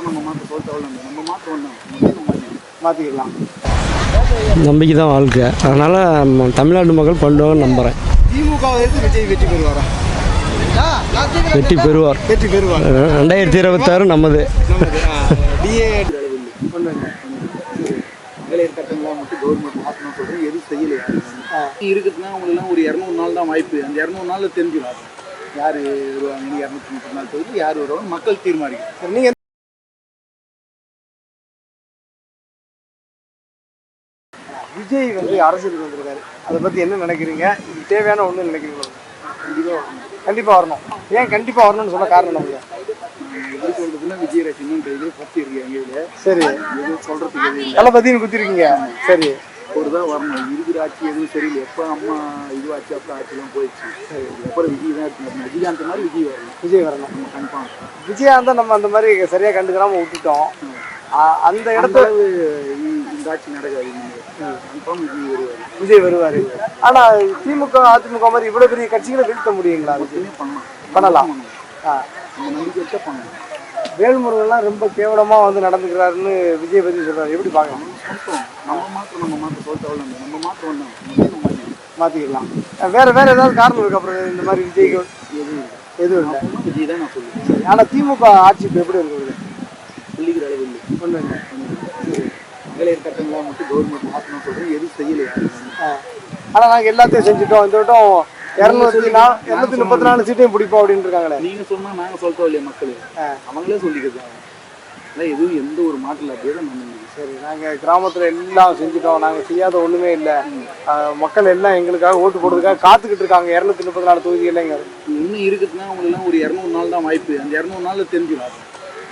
மாற்றம் நம்ம மாற்ற நம்ம மாற்றம் ஒன்று மாற்றிக்கலாம் நம்பிக்கை தான் வாழ்க்கை. அதனால் தமிழ்நாட்டு மக்கள் பண்ணுவாங்கன்னு நம்புகிறேன் திமுக விஜய் வெற்றி பெறுவாரா? வெற்றி பெறுவார். வெற்றி பெறுவார். ரெண்டாயிரத்தி இருபத்தாறு நமது. டிஏ வேலையர் கட்டணம்லாம் மட்டும் கவர்மெண்ட் மாற்றணும் சொல்கிறேன் எதுவும் செய்யலையா இருக்குதுன்னா அவங்களெல்லாம் ஒரு இரநூறு நாள் தான் வாய்ப்பு. அந்த இரநூறு நாளில் தெரிஞ்சிடும் யார் இரநூத்தி முப்பது நாள் தொகுதி யார் வருவாங்க மக்கள் தீர்மானிக்கும் நீங்கள் விஜய் வந்து அரசியலுக்கு வந்திருக்காரு. அதை பற்றி என்ன நினைக்கிறீங்க? இது தேவையான ஒன்று நினைக்கிறீங்களா? கண்டிப்பாக வரணும். ஏன் கண்டிப்பாக வரணும்னு சொல்ல காரணம் சொல்கிறதுன்னா விஜயரசனும் கையிலே பத்து இருக்கு எங்கள் இதில் சரி. இல்லை. நல்லா பற்றின்னு குத்திருக்கீங்க. சரி. ஒரு தான் வரணும். இருக்கிற ஆட்சி எதுவும் சரியில்லை. எப்போ அம்மா இதுவாச்சு அப்போ ஆட்சிலாம் போயிடுச்சு. அப்புறம் விஜய் தான் இருக்கணும் விஜயகாந்த் மாதிரி விஜய் வரணும். விஜய் வரணும். நம்ம கன்ஃபார்ம் நம்ம அந்த மாதிரி சரியாக கண்டுக்கிறாம விட்டுட்டோம். அந்த இடத்துல அளவு இ- இந்த ஆட்சி நடக்காது கன்ஃபார்ம் விஜய் வருவார். விஜய் வருவார். ஆனால் திமுக அதிமுக மாதிரி இவ்வளோ பெரிய கட்சிகளை வீழ்த்த முடியுங்களா விஜய்? பண்ணலாம். ஆ. நம்ம நம்பிக்கை பண்ணலாம் வேல்முருகன்லாம் ரொம்ப கேவலமாக வந்து நடந்துக்கிறாருன்னு விஜய் பற்றி சொல்கிறாரு எப்படி பார்க்கலாம் நம்ம மாத்திரம் நம்ம சொல்லிட்டு அவ்வளோ நம்ம மாற்றம் ஒன்று மாற்றிக்கலாம் வேற வேற ஏதாவது காரணம் இருக்கு அப்புறம் இந்த மாதிரி விஜய்க்கு? எதுவும் எதுவும் இல்லை. விஜய் தான் நான் சொல்லுவேன். ஆனால் திமுக ஆட்சி இப்போ எப்படி இருக்குது சொல்லிக்கிற அளவு இல்லை. ஒன்றும் இல்லை வேலையர் கட்டணம்லாம் மட்டும் கவர்மெண்ட் மாற்றணும் சொல்கிறேன் எதுவும் செய்யலையா ஆனால் நாங்கள் எல்லாத்தையும் செஞ்சுட்டோம். இந்த வட்டம் இரநூத்தி நாலு இரநூத்தி முப்பத்தி நாலு சீட்டையும் பிடிப்போம் அப்படின்னு இருக்காங்களே. நீங்கள் சொன்னால் நாங்கள் சொல்லிட்டோம் இல்லையா மக்கள்? அவங்களே சொல்லிக்கிறது அதான் எதுவும் எந்த ஒரு மாற்றல அப்படியே தான் நம்ம சரி நாங்கள் கிராமத்தில் எல்லாம் செஞ்சுட்டோம். நாங்கள் செய்யாத ஒன்றுமே இல்லை. மக்கள் எல்லாம் எங்களுக்காக ஓட்டு போடுறதுக்காக காத்துக்கிட்டு இருக்காங்க. இரநூத்தி முப்பத்தி நாலு தொகுதிகள் இன்னும் இருக்குதுன்னா அவங்களெல்லாம் ஒரு இரநூறு நாள் தான் வாய்ப்பு. அந்த இரநூறு நாளில் தெரிஞ்சிடும்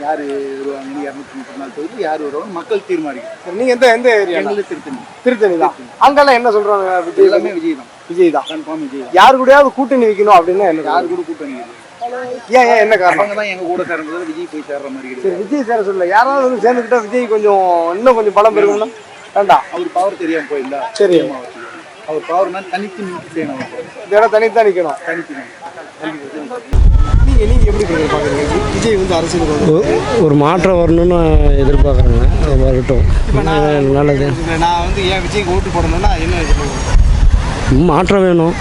யார் வருவாங்கன்னு இரநூத்தி முப்பது நாள் தொகுதி யார் வருவாங்க மக்கள் தீர்மானிக்கும். சரி நீங்கள் எந்த எந்த ஏரியா எங்களுக்கு திருத்தணி. திருத்தணி தான். அங்கெல்லாம் என்ன சொல்கிறாங்க விஜய்? எல்லாமே விஜய் தான். விஜய் தான். கன்ஃபார்ம் விஜய் யார் கூடயாவது கூட்டணி வைக்கணும் அப்படின்னா என்ன யார் கூட கூட்டணி. ஏன் ஏன் என்ன காரணம்? அவங்க தான் எங்க கூட சேர்ந்தது விஜய் போய் சேர்ற மாதிரி சரி விஜய் சேர சொல்லல. யாராவது வந்து சேர்ந்துக்கிட்டா விஜய் கொஞ்சம் இன்னும் கொஞ்சம் பலம் பெருகும்னா வேண்டாம் அவர் பவர் தெரியாம போயிருந்தா சரி. அவர் பவர்னா தனித்து நின்று செய்யணும் தனித்தான் நிற்கணும் தனித்து ஒரு மாற்றம் வரணும்னு எதிர்பார்க்குறேங்க. வரட்டும். நல்லது. நான் வந்து ஏன் விஜய்க்கு ஓட்டு போடணும்னா என்ன மாற்றம் வேணும்.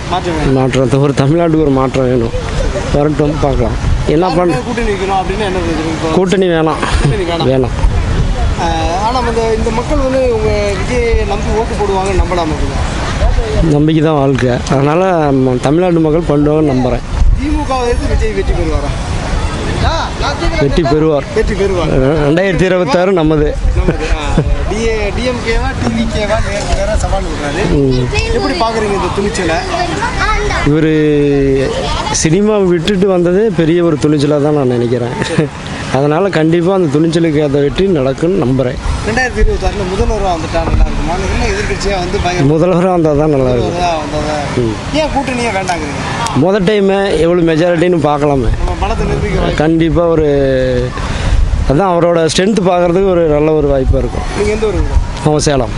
மாற்றம் ஒரு தமிழ்நாட்டுக்கு ஒரு மாற்றம் வேணும். வரட்டும் பார்க்கலாம். என்ன பண்ண கூட்டணி வேணாம். வேணாம். வேணாம். ஆஹ் ஆனா இந்த மக்கள் வந்து உங்க விஜய் நம்பி ஓட்டு போடுவாங்கன்னு நம்பலாமா? நம்பிக்கை தான் வாழ்க்கை. அதனால் தமிழ்நாட்டு மக்கள் பண்ணுவாங்கன்னு நம்புகிறேன் திமுக வெற்றி வெற்றி பெறுவார். வெற்றி பெறுவார் ரெண்டாயிரத்தி இருபத்தாறு நமது. இவர் சினிமா விட்டுட்டு வந்ததே பெரிய ஒரு துணிச்சலாக தான் நான் நினைக்கிறேன். அதனால் கண்டிப்பாக அந்த துணிச்சலுக்கு ஏற்ற வெற்றி நடக்கும்னு நம்புகிறேன் ரெண்டாயிரத்தி இருபத்தாறில் முதல்வராக வந்துட்டா நல்லா இருக்குமா? இல்லை எதிர்கட்சியாக வந்து முதல்வராக வந்தால் தான் முதல்வராக வந்ததா ஏன் கூட்டணியே வேண்டாங்கிறீங்க? முதல் டைமு எவ்வளோ மெஜாரிட்டின்னு பார்க்கலாமே. கண்டிப்பாக ஒரு அதான் அவரோட ஸ்ட்ரென்த் பார்க்குறதுக்கு ஒரு நல்ல ஒரு வாய்ப்பாக இருக்கும். நீங்கள் எந்த ஒரு அவன் சேலம்.